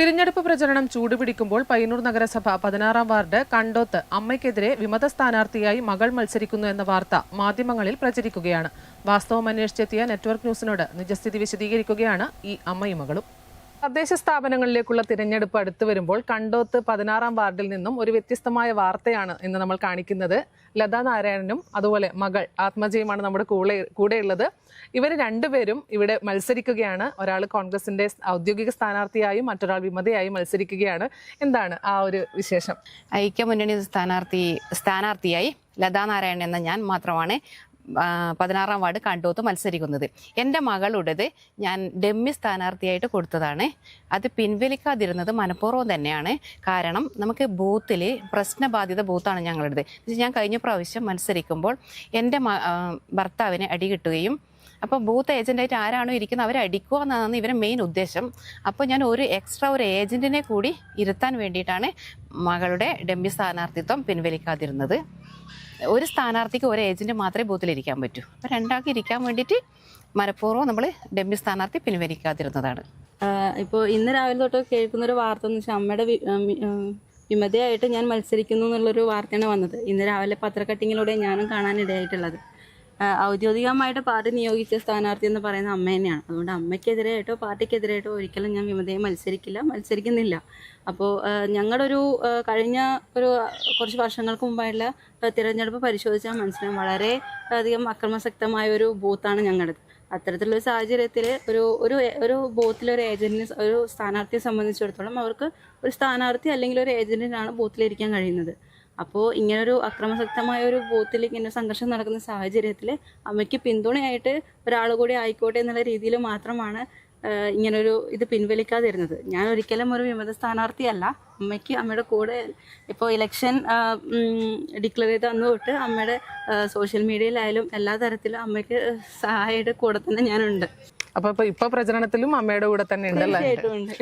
തിരഞ്ഞെടുപ്പ് പ്രചരണം ചൂടുപിടിക്കുമ്പോൾ പയ്യന്നൂർ നഗരസഭ പതിനാറാം വാർഡ് കണ്ടോത്ത് അമ്മയ്ക്കെതിരെ വിമത സ്ഥാനാർത്ഥിയായി മകൾ മത്സരിക്കുന്നു എന്ന വാർത്ത മാധ്യമങ്ങളിൽ പ്രചരിക്കുകയാണ്. വാസ്തവം അന്വേഷിച്ചെത്തിയ നെറ്റ്വർക്ക് ന്യൂസിനോട് നിജസ്ഥിതി വിശദീകരിക്കുകയാണ് ഈ അമ്മയും മകളും. തദ്ദേശ സ്ഥാപനങ്ങളിലേക്കുള്ള തിരഞ്ഞെടുപ്പ് അടുത്തു വരുമ്പോൾ കണ്ടോത്ത് പതിനാറാം വാർഡിൽ നിന്നും ഒരു വ്യത്യസ്തമായ വാർത്തയാണ് ഇന്ന് നമ്മൾ കാണിക്കുന്നത്. ലതാ നാരായണനും അതുപോലെ മകൾ ആത്മജയുമാണ് നമ്മുടെ കൂടെ കൂടെയുള്ളത്. ഇവർ രണ്ടുപേരും ഇവിടെ മത്സരിക്കുകയാണ്. ഒരാൾ കോൺഗ്രസിന്റെ ഔദ്യോഗിക സ്ഥാനാർത്ഥിയായും മറ്റൊരാൾ വിമതയായും മത്സരിക്കുകയാണ്. എന്താണ് ആ ഒരു വിശേഷം? ഐക്യമുന്നണി സ്ഥാനാർത്ഥി സ്ഥാനാർത്ഥിയായി ലതാ നാരായണൻ എന്ന ഞാൻ മാത്രമാണ് പതിനാറാം വാർഡ് കണ്ടോത്ത് മത്സരിക്കുന്നത്. എന്റെ മകളുടേത് ഞാൻ ഡെമ്മി സ്ഥാനാർത്ഥിയായിട്ട് കൊടുത്തതാണ്. അത് പിൻവലിക്കാതിരുന്നത് മനഃപൂർവം തന്നെയാണ്. കാരണം നമുക്ക് ബൂത്തിൽ പ്രശ്നബാധിത ബൂത്താണ് ഞങ്ങളുടേത്. ഞാൻ കഴിഞ്ഞ പ്രാവശ്യം മത്സരിക്കുമ്പോൾ എന്റെ ഭർത്താവിന് അടി കിട്ടുകയും അപ്പോൾ ബൂത്ത് ഏജന്റായിട്ട് ആരാണോ ഇരിക്കുന്നത് അവരെ അടിക്കുക എന്നതാണ് ഇവരെ മെയിൻ ഉദ്ദേശം. അപ്പോൾ ഞാൻ ഒരു എക്സ്ട്രാ ഒരു ഏജന്റിനെ കൂടി ഇരുത്താൻ വേണ്ടിയിട്ടാണ് മകളുടെ ഡെമ്മി സ്ഥാനാർത്ഥിത്വം പിൻവലിക്കാതിരുന്നത്. ഒരു സ്ഥാനാർത്ഥിക്ക് ഒരു ഏജന്റ് മാത്രമേ ബൂത്തിലിരിക്കാൻ പറ്റൂ. അപ്പോൾ രണ്ടാൾക്ക് ഇരിക്കാൻ വേണ്ടിയിട്ട് മനഃപൂർവം നമ്മൾ ഡെമ്മി സ്ഥാനാർത്ഥി പിൻവലിക്കാതിരുന്നതാണ്. ഇപ്പോൾ ഇന്ന് രാവിലെ തൊട്ട് കേൾക്കുന്ന ഒരു വാർത്ത എന്ന് വെച്ചാൽ അമ്മയുടെ വിമതയായിട്ട് ഞാൻ മത്സരിക്കുന്നു എന്നുള്ളൊരു വാർത്തയാണ് വന്നത്. ഇന്ന് രാവിലെ പത്രക്കട്ടിങ്ങിലൂടെ ഞാനും കാണാനിടയായിട്ടുള്ളത്. ഔദ്യോഗികമായിട്ട് പാർട്ടി നിയോഗിച്ച സ്ഥാനാർത്ഥി എന്ന് പറയുന്ന അമ്മ തന്നെയാണ്. അതുകൊണ്ട് അമ്മയ്ക്കെതിരായിട്ടോ പാർട്ടിക്കെതിരായിട്ടോ ഒരിക്കലും ഞാൻ വിമതയെ മത്സരിക്കില്ല മത്സരിക്കുന്നില്ല. അപ്പോൾ ഞങ്ങളുടെ ഒരു കഴിഞ്ഞ ഒരു കുറച്ച് വർഷങ്ങൾക്ക് മുമ്പായിട്ടുള്ള തിരഞ്ഞെടുപ്പ് പരിശോധിച്ചാൽ മനസ്സിലാവും വളരെ അധികം അക്രമസക്തമായ ഒരു ബൂത്താണ് ഞങ്ങളുടെ അത്തരത്തിലുള്ള സാഹചര്യത്തിൽ ഒരു ഒരു ഒരു ബൂത്തിലെ ഒരു ഏജന്റിനെ ഒരു സ്ഥാനാർത്ഥിയെ സംബന്ധിച്ചിടത്തോളം അവർക്ക് ഒരു സ്ഥാനാർത്ഥി അല്ലെങ്കിൽ ഒരു ഏജന്റിനാണ് ബൂത്തിലിരിക്കാൻ കഴിയുന്നത്. അപ്പോൾ ഇങ്ങനൊരു അക്രമസക്തമായ ഒരു ബൂത്തിൽ ഇങ്ങനെ സംഘർഷം നടക്കുന്ന സാഹചര്യത്തിൽ അമ്മയ്ക്ക് പിന്തുണയായിട്ട് ഒരാൾ കൂടി ആയിക്കോട്ടെ എന്നുള്ള രീതിയിൽ മാത്രമാണ് ഇങ്ങനൊരു ഇത് പിൻവലിക്കാതിരുന്നത്. ഞാൻ ഒരിക്കലും ഒരു വിമത സ്ഥാനാർത്ഥിയല്ല. അമ്മയ്ക്ക് അമ്മയുടെ കൂടെ ഇപ്പോൾ ഇലക്ഷൻ ഡിക്ലെയർ ചെയ്ത് അന്ന് തൊട്ട് അമ്മയുടെ സോഷ്യൽ മീഡിയയിലായാലും എല്ലാ തരത്തിലും അമ്മയ്ക്ക് സഹായമായിട്ട് കൂടെ തന്നെ ഞാനുണ്ട്. അപ്പൊ ഇപ്പൊ പ്രചരണത്തിലും അമ്മയുടെ കൂടെ തന്നെ ഉണ്ടല്ലേ ഉണ്ട്.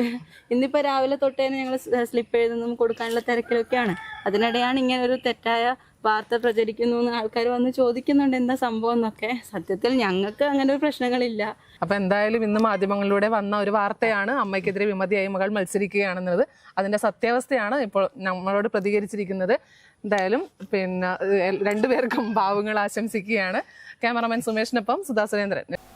ഇന്നിപ്പോ രാവിലെ തൊട്ടേ ഞങ്ങൾ സ്ലിപ്പ് എഴുതുന്നതും കൊടുക്കാനുള്ള തിരക്കിലൊക്കെയാണ്. അതിനിടെയാണ് ഇങ്ങനെ ഒരു തെറ്റായ വാർത്ത പ്രചരിക്കുന്നു എന്ന് ആൾക്കാർ വന്ന് ചോദിക്കുന്നുണ്ട് എന്താ സംഭവം എന്നൊക്കെ. സത്യത്തിൽ ഞങ്ങൾക്ക് അങ്ങനെ ഒരു പ്രശ്നങ്ങളില്ല. അപ്പൊ എന്തായാലും ഇന്ന് മാധ്യമങ്ങളിലൂടെ വന്ന ഒരു വാർത്തയാണ് അമ്മയ്ക്കെതിരെ വിമതിയായി മകൾ മത്സരിക്കുകയാണെന്നത് അതിന്റെ സത്യാവസ്ഥയാണ് ഇപ്പോൾ നമ്മളോട് പ്രതികരിച്ചിരിക്കുന്നത്. എന്തായാലും പിന്നെ രണ്ടുപേർക്കും ഭാവങ്ങൾ ആശംസിക്കുകയാണ്. ക്യാമറമാൻ സുമേഷിനൊപ്പം സുധാ സുരേന്ദ്രൻ.